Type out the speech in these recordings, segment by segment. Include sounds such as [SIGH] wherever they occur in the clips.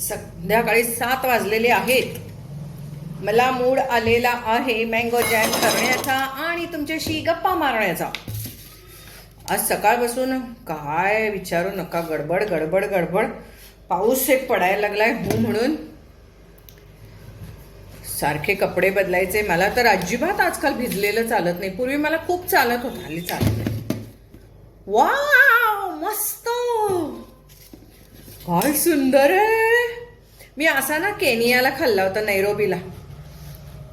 संध्याकाळी सात वाजलेले आहेत. मला मूड आलेला आहे मँगो जॅम करण्याचा आणि तुमच्याशी गप्पा मारण्याचा. आज सकाळपासून काय विचारू नका गडबड गडबड गडबड. पाऊस एक पडायला लागलाय हो म्हणून. सारखे कपडे बदलायचे. मला तर अजिबात आजकाल भिजलेलं चालत नाही. पूर्वी मला खूप चालत होतं हल्ली चालत नाही. वा मस्त! काय सुंदर आहे! मी असा ना केनियाला खाल्ला होता नैरोबीला.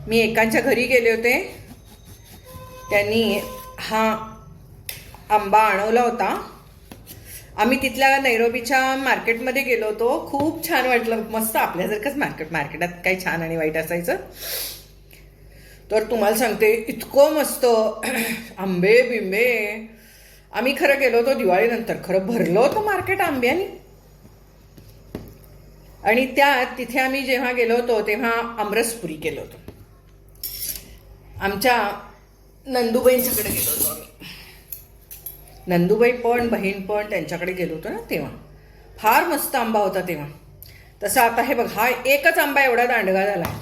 मी एकांच्या घरी गेले होते. त्यांनी हा आंबा आणवला होता. आम्ही तिथल्या नैरोबीच्या मार्केटमध्ये गेलो होतो. खूप छान वाटलं. मस्त आपल्यासारखंच मार्केट. मार्केटात काही छान आणि वाईट असायचं. तर तुम्हाला सांगते इतकं मस्त [CLEARS THROAT] आंबे बिंबे आम्ही खरं गेलो होतो दिवाळीनंतर. खरं भरलं होतं मार्केट आंब्यानी. आणि त्यात तिथे आम्ही जेव्हा गेलो होतो तेव्हा आमरसपुरी केलं होतं. आमच्या नंदूबाईंच्याकडे गेलो होतो आम्ही. नंदूबाई पण बहीण पण त्यांच्याकडे गेलो होतो ना तेव्हा. फार मस्त आंबा होता तेव्हा. तसं आता हे बघ हा एकच आंबा एवढा दांडगा झाला.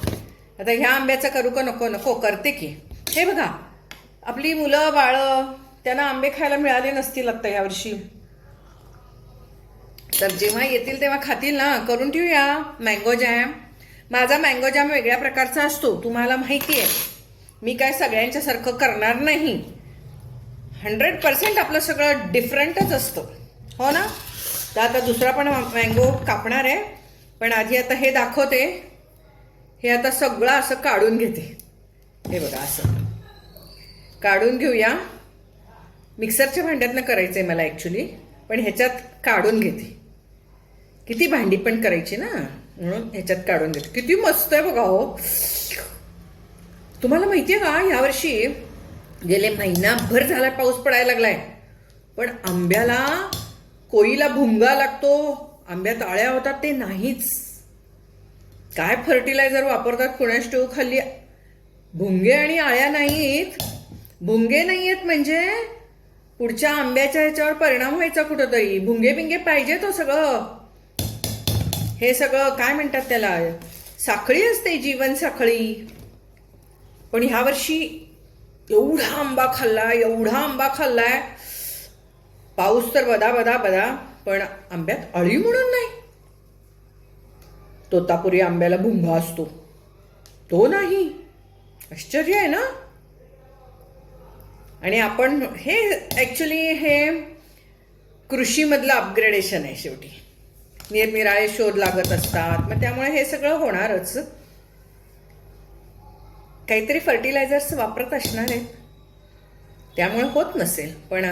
आता ह्या आंब्याचं करू का नको नको करते की. हे बघा आपली मुलं बाळं त्यांना आंबे खायला मिळाले नसतील आत्ता यावर्षी तर जेव्हा येतील तेव्हा खातील ना. करून ठेवूया. मँगो जॅम माझा मँगो जॅम वेगळ्या प्रकारचा असतो. तुम्हाला माहिती आहे. मी काय सगळ्यांच्यासारखं करणार नाही. हंड्रेड पर्सेंट आपलं सगळं डिफरंटच असतं. हो ना? तर आता दुसरा पण मँगो कापणार आहे. पण आधी आता हे दाखवते. हे आता सगळं असं काढून घेते. हे बघा असं. काढून घेऊया. मिक्सरच्या भांड्यातनं करायचं आहे मला ॲक्च्युली पण ह्याच्यात काढून घेते. किती भांडी पण करायची ना? म्हणून ह्याच्यात काढून देते. किती मस्त आहे बघा हो. तुम्हाला माहिती आहे का यावर्षी गेले महिनाभर झाला पाऊस पडायला लागलाय. पण आंब्याला कोळीला भुंगा लागतो. आंब्यात आळ्या होतात ते नाहीच. काय फर्टिलायझर वापरतात कुण्या स्टोव खाली? भुंगे आणि आळ्या नाहीत. भुंगे नाहीयेत म्हणजे पुढच्या आंब्याच्या ह्याच्यावर परिणाम व्हायचा कुठंतरी. भुंगे बिंगे पाहिजे तो हो सगळं. हे सगळं काय म्हणतात त्याला? साखळी असते जीवन साखळी. पण ह्या वर्षी एवढा आंबा खाल्ला एवढा आंबा खाल्लाय. पाऊस तर बदा बदा बदा पण आंब्यात अळी म्हणून नाही. तोतापुरी आंब्याला भुंगा असतो. तो नाही. आश्चर्य आहे ना? आणि आपण हे ॲक्च्युली हे कृषीमधलं अपग्रेडेशन आहे शेवटी. निरनिराळे शोध लागत असतात. मग त्यामुळे हे सगळं होणारच. काहीतरी फर्टिलायझर्स वापरत असणार आहेत. त्यामुळे होत नसेल पण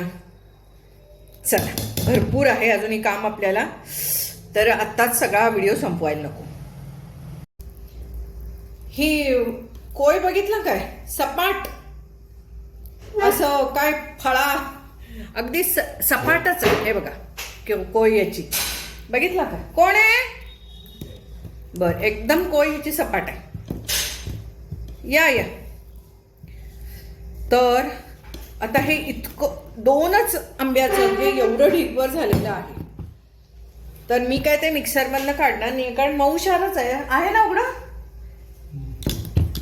चला भरपूर आहे अजूनही काम आपल्याला. तर आत्ताच सगळा व्हिडिओ संपवायला नको. ही कोय बघितलं काय? सपाट. असं काय फळा. अगदी स सपाटच आहे. बघा कोय याची. बघितला का? कोण आहे? बर एकदम कोय याची सपाट आहे. या या. तर आता हे इतकं दोनच आंब्याचं हे एवढं ढिगभर झालेलं आहे. तर मी काय ते मिक्सरमधनं काढणार नाही कारण मऊशारच आहे. आहे ना उघडं?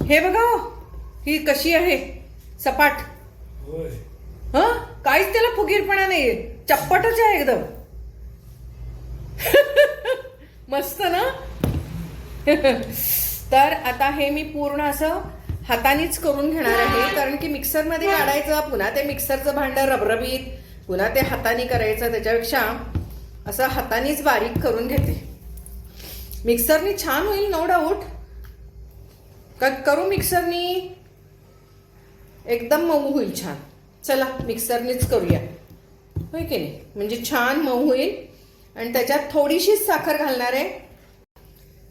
हे बघा हो, ही कशी आहे? सपाट. ह? काहीच त्याला फुगीरपणा नाहीये. चप्पटच आहे एकदम. मस्त ना? तर आता हे मी पूर्ण असं हातानेच करून घेणार आहे कारण की मिक्सरमध्ये काढायचं पुन्हा ते मिक्सरचं भांडं रबरबीत पुन्हा ते हाताने करायचं त्याच्यापेक्षा असं हातानेच बारीक करून घेते. मिक्सरनी छान होईल नो डाऊट का करू मिक्सरनी एकदम मऊ होईल छान. चला मिक्सरनीच करूया. होय की नाही? म्हणजे छान मऊ होईल. आणि त्याच्यात थोडीशीच साखर घालणार आहे.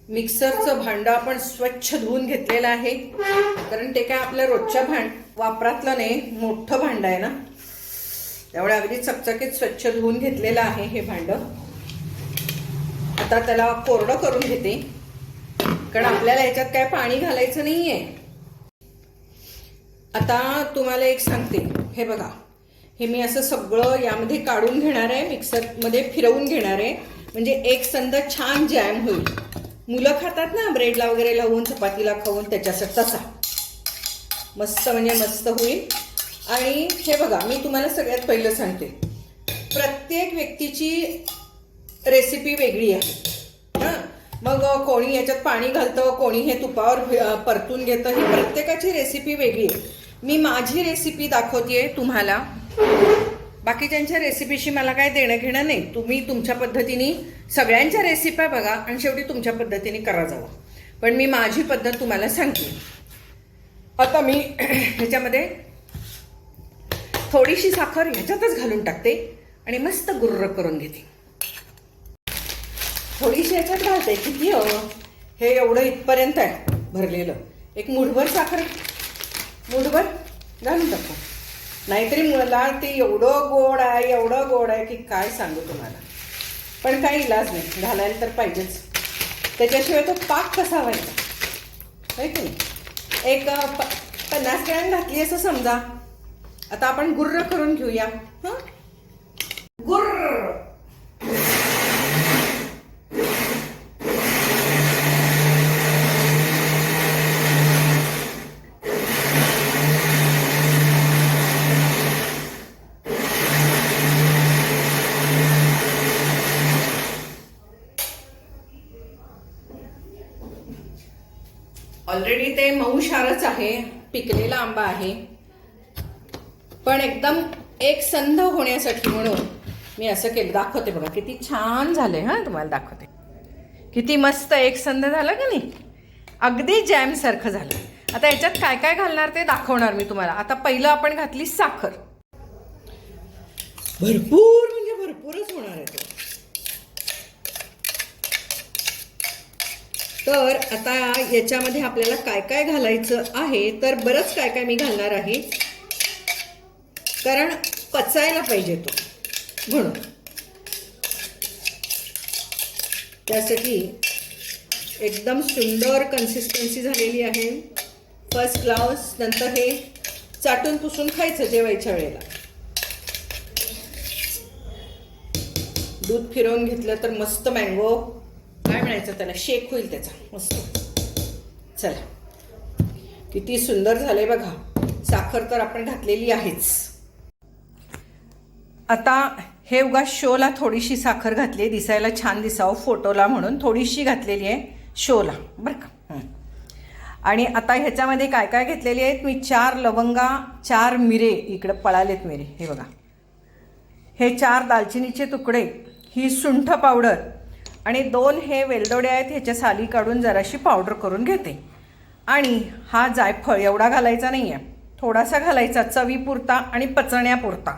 मिक्सरचं भांडं आपण स्वच्छ धुवून घेतलेलं आहे. कारण ते काय आपल्या रोजच्या भांड वापरातलं नाही मोठं भांडं आहे ना. त्यामुळे अगदी चकचकीत स्वच्छ धुवून घेतलेलं आहे हे भांडं. आता त्याला कोरडं करून घेते. कारण आपल्याला याच्यात काय पाणी घालायचं नाहीये. आता तुम्हाला एक सांगते. हे बघा. हे मी असं सगळं यामध्ये काढून घेणार आहे मिक्सरमध्ये फिरवून घेणार आहे. म्हणजे एक संद छान जॅम होईल. मुलं खातात ना ब्रेडला वगैरे लावून चपातीला खाऊन त्याच्यासाठी तसा. मस्त म्हणजे मस्त होईल. आणि हे बघा मी तुम्हाला सगळ्यात पहिलं सांगते. प्रत्येक व्यक्तीची रेसिपी वेगळी आहे. मग कोणी याच्यात पाणी घालतं कोणी हे तुपावर परतून घेतं ही प्रत्येकाची रेसिपी वेगळी आहे. मी माझी रेसिपी दाखवतेय तुम्हाला. बाकीच्यांच्या रेसिपीशी मला काय देणं घेणं नाही. तुम्ही तुमच्या पद्धतीने सगळ्यांच्या रेसिप्या बघा आणि शेवटी तुमच्या पद्धतीने करा जावा. पण मी माझी पद्धत तुम्हाला सांगते. आता मी [CLEARS THROAT] ह्याच्यामध्ये थोडीशी साखर ह्याच्यातच घालून टाकते आणि मस्त गुर्र करून घेते. थोडीशी ह्याच्यात घालते. किती हो? हे एवढं इथपर्यंत आहे भरलेलं. एक मुठभर साखर मुठभर घालून टाकतो नाहीतरी मला ते एवढं गोड आहे एवढं गोड आहे की काय सांगू तुम्हाला. पण काही इलाज नाही. घालायला तर पाहिजेच. त्याच्याशिवाय तो पाक कसा व्हायचा? आहे की नाही? एक प पन्नास ग्रॅम घातली असं समजा. आता आपण गुर्र करून घेऊया. हां? गुर्र! ऑलरेडी ते मऊशारच आहे पिकलेला आंबा आहे. पण एकदम एक संध होण्यासाठी म्हणून मी असं केलं. दाखवते बघा किती छान झालंय हा तुम्हाला दाखवते. किती मस्त एक संध झालं का नाही? अगदी जॅम सारखं झालं. आता याच्यात काय काय घालणार ते दाखवणार मी तुम्हाला. आता पहिलं आपण घातली साखर. भरपूर म्हणजे भरपूरच होणार आहे तो. तर आता याच्यामध्ये आपल्याला काय काय घालायचं आहे तर बरंच काय काय मी घालणार आहे. कारण पचायला पाहिजे तो म्हणून. त्यासाठी एकदम सुंदर कन्सिस्टन्सी झालेली आहे. फर्स्ट क्लास नंतर हे चाटून पुसून खायचं जेवायच्या वेळेला. दूध फिरवून घेतलं तर मस्त मँगो काय म्हणायचं त्याला? शेक होईल त्याचा. मस्त. चला. किती सुंदर झाले बघा. साखर तर आपण घातलेली आहेच. आता हे उगा शोला थोडीशी साखर घातली दिसायला छान दिसावं. फोटोला म्हणून थोडीशी घातलेली आहे शोला. बरं का? आणि आता ह्याच्यामध्ये काय काय घेतलेली आहेत? मी चार लवंगा चार मिरे इकडं पळालेत मिरे. हे बघा. हे चार दालचिनीचे तुकडे. ही सुंठ पावडर. आणि दोन हे वेलदोडे आहेत ह्याच्या साली काढून जराशी पावडर करून घेते. आणि हा जायफळ एवढा घालायचा नाही आहे थोडासा घालायचा चवीपुरता आणि पचण्यापुरता.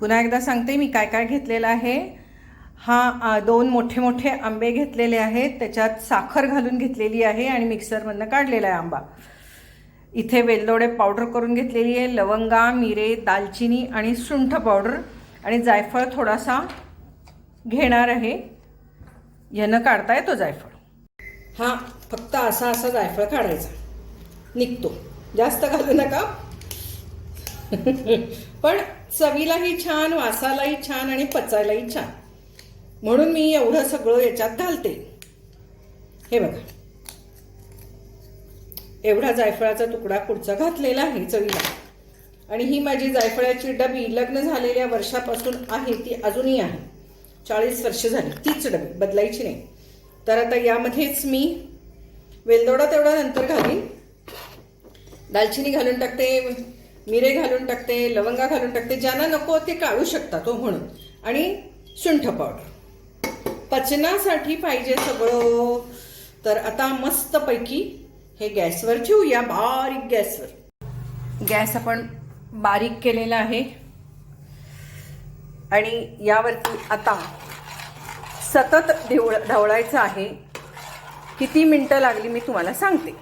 पुन्हा एकदा सांगते मी काय काय घेतलेलं आहे. हा दोन मोठे मोठे आंबे घेतलेले आहेत. त्याच्यात साखर घालून घेतलेली आहे आणि मिक्सरमधनं काढलेला आहे आंबा. इथे वेलदोडे पावडर करून घेतलेली आहे. लवंगा मिरे दालचिनी आणि सुंठ पावडर आणि जायफळ थोडासा घेणार आहे. ह्यानं काढता येतो जायफळ. हा फक्त असा असा जायफळ काढायचा. निघतो. जास्त घालू नका. पण चवीलाही छान वासालाही छान आणि पचायलाही छान. म्हणून मी एवढं सगळं याच्यात घालते. हे बघा. एवढा जायफळाचा तुकडा पुढचा घातलेला आहे चवीला. आणि ही माझी जायफळाची डबी लग्न झालेल्या वर्षापासून आहे ती अजूनही आहे. चाळीस वर्ष झाली. तीच डबी बदलायची नाही. तर आता यामध्येच मी वेलदोडा तेवढा नंतर घालीन. दालचिनी घालून टाकते मिरे घालून टाकते लवंगा घालून टाकते ज्यांना नको ते काढू शकता तो म्हणून. आणि सुंठ पावडर. पचनासाठी पाहिजे सगळं. तर आता मस्तपैकी हे गॅसवर ठेवूया बारीक गॅसवर. गॅस आपण बारीक केलेला आहे. आणि यावरती आता सतत ढेवळ ढवळायचं आहे. किती मिनटं लागली मी तुम्हाला सांगते.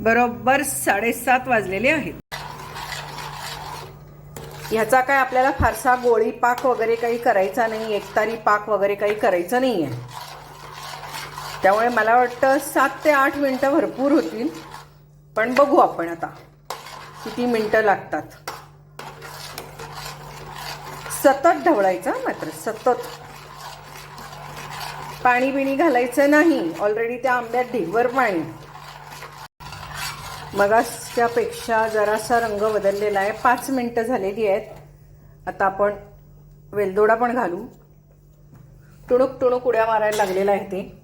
बरोबर साडेसात वाजलेले आहेत. ह्याचा काय आपल्याला फारसा गोळी पाक वगैरे काही करायचा नाही एकतारी पाक वगैरे काही करायचं नाही आहे त्यामुळे मला वाटतं सात ते आठ मिनटं भरपूर होतील. पण बघू आपण आता. किती मिनटं लागतात. सतत ढवळायचा मात्र सतत. पाणी बिणी घालायचं नाही. ऑलरेडी त्या आंब्यात ढिवर पाणी. मगासच्यापेक्षा जरासा रंग बदललेला आहे. पाच मिनटं झालेली आहेत. आता आपण वेलदोडा पण घालू. टुणूक टुणूक उड्या मारायला लागलेला आहे ते.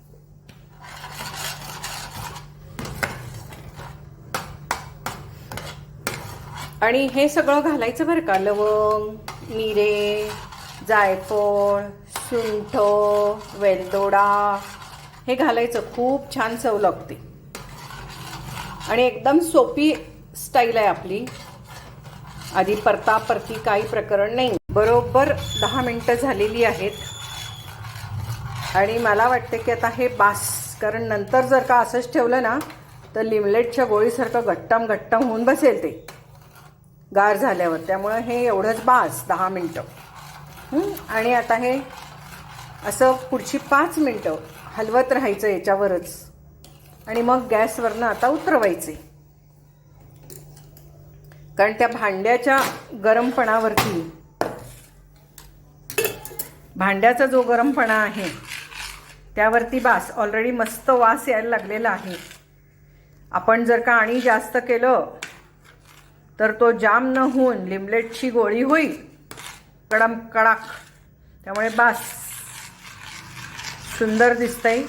आणि हे सगळं घालायचं बरं का? लवंग. मिरे जायफळ सुंठ वेलदोडा हे घालायचं. खूप छान चव लागते. आणि एकदम सोपी स्टाईल आहे आपली. आधी परता परती काही प्रकरण नाही. बरोबर दहा मिनटं झालेली आहेत. आणि मला वाटते की आता हे बास कारण नंतर जर का असंच ठेवलं ना तर लिमलेटच्या गोळीसारखं घट्टम घट्टम होऊन बसेल ते. गार झाल्यावर. त्यामुळं हे एवढंच बास दहा मिनटं. आणि आता हे असं पुढची पाच मिनटं हलवत राहायचं याच्यावरच. आणि मग गॅसवरनं आता उतरवायचे. कारण त्या भांड्याच्या गरमपणावरती भांड्याचा जो गरमपणा आहे त्यावरती बास ऑलरेडी मस्त वास यायला लागलेला आहे. आपण जर का आणि जास्त केलं तर तो जाम न होऊन लिमलेटची गोळी होईल. कडम कडाक. त्यामुळे बास. सुंदर दिसतंय.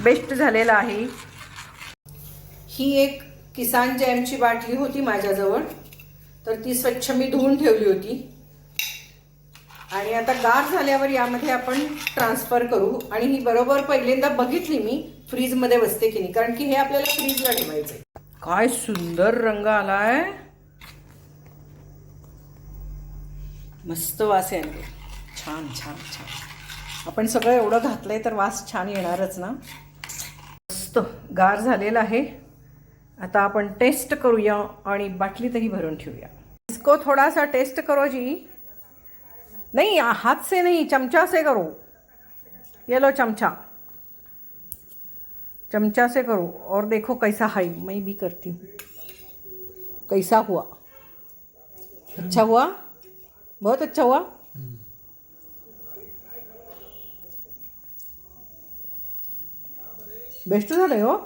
बेस्ट झालेला आहे. ही एक किसान जॅमची बाटली होती माझ्याजवळ. तर ती स्वच्छ मी धुवून ठेवली होती. आणि आता गार झाल्यावर यामध्ये आपण ट्रान्सफर करू. आणि ही बरोबर पहिल्यांदा बघितली मी फ्रीजमध्ये बसते की नाही. कारण की हे आपल्याला फ्रीजला ठेवायचं आहे काय सुंदर रंग आलाय. मस्त वास आहे छान छान छान. आपण सगळं एवढं घातलंय तर वास छान येणारच ना? मस्त. गार झालेला आहे. आता आपण टेस्ट करूया आणि बाटलीतही भरून ठेवूया. इसको थोडासा टेस्ट करो जी. नहीं हाथ से नहीं चमचा से करो. ये लो चमचा. चमचा से करो. और देखो कैसा है मैं भी करती हूँ. कैसा हुआ? अच्छा हुआ? बहुत अच्छा हुआ? बेस्ट झालं हो.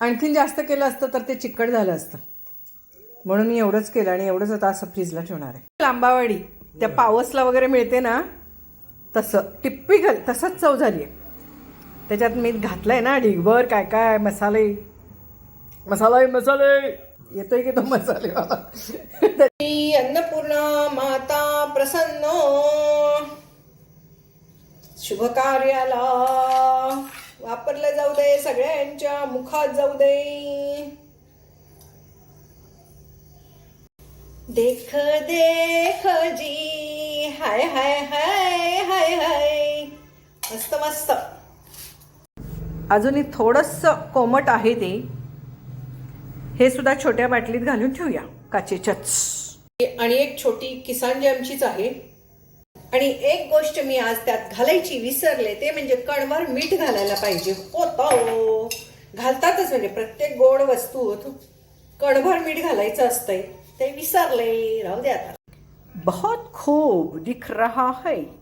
आणखीन जास्त केलं असतं तर ते चिकट झालं असतं. म्हणून मी एवढंच केलं आणि एवढंच आता असं फ्रीजला ठेवणार आहे. लांबावाडी. त्या पावसला वगैरे मिळते ना तसं. टिप्पिकल तसंच चव झाली आहे. त्याच्यात मीठ आहे ना ढिगभर काय काय मसाले. मसाला मसाले. येतोय की तो मसालेवाला अन्नपूर्णा माता प्रसन्न. शुभ कार्याला वापरलं जाऊ दे सगळ्यांच्या मुखात जाऊ दे. देख देख जी. हाय हाय हाय हाय हाय. मस्त मस्त. अजूनही थोडंसं कोमट आहे ते हे सुद्धा छोट्या बाटलीत घालून ठेवूया. काचेच्याच. आणि एक छोटी किसान जॅमचीच आहे आणि एक गोष्ट मी आज त्यात घालायची विसरले ते म्हणजे कणभर मीठ घालायला पाहिजे. होतं. घालतातच म्हणजे प्रत्येक गोड वस्तूत कणभर मीठ घालायचं असतंय. ते विसरले. राहू दे आता. बहुत खूब दिख रहा है.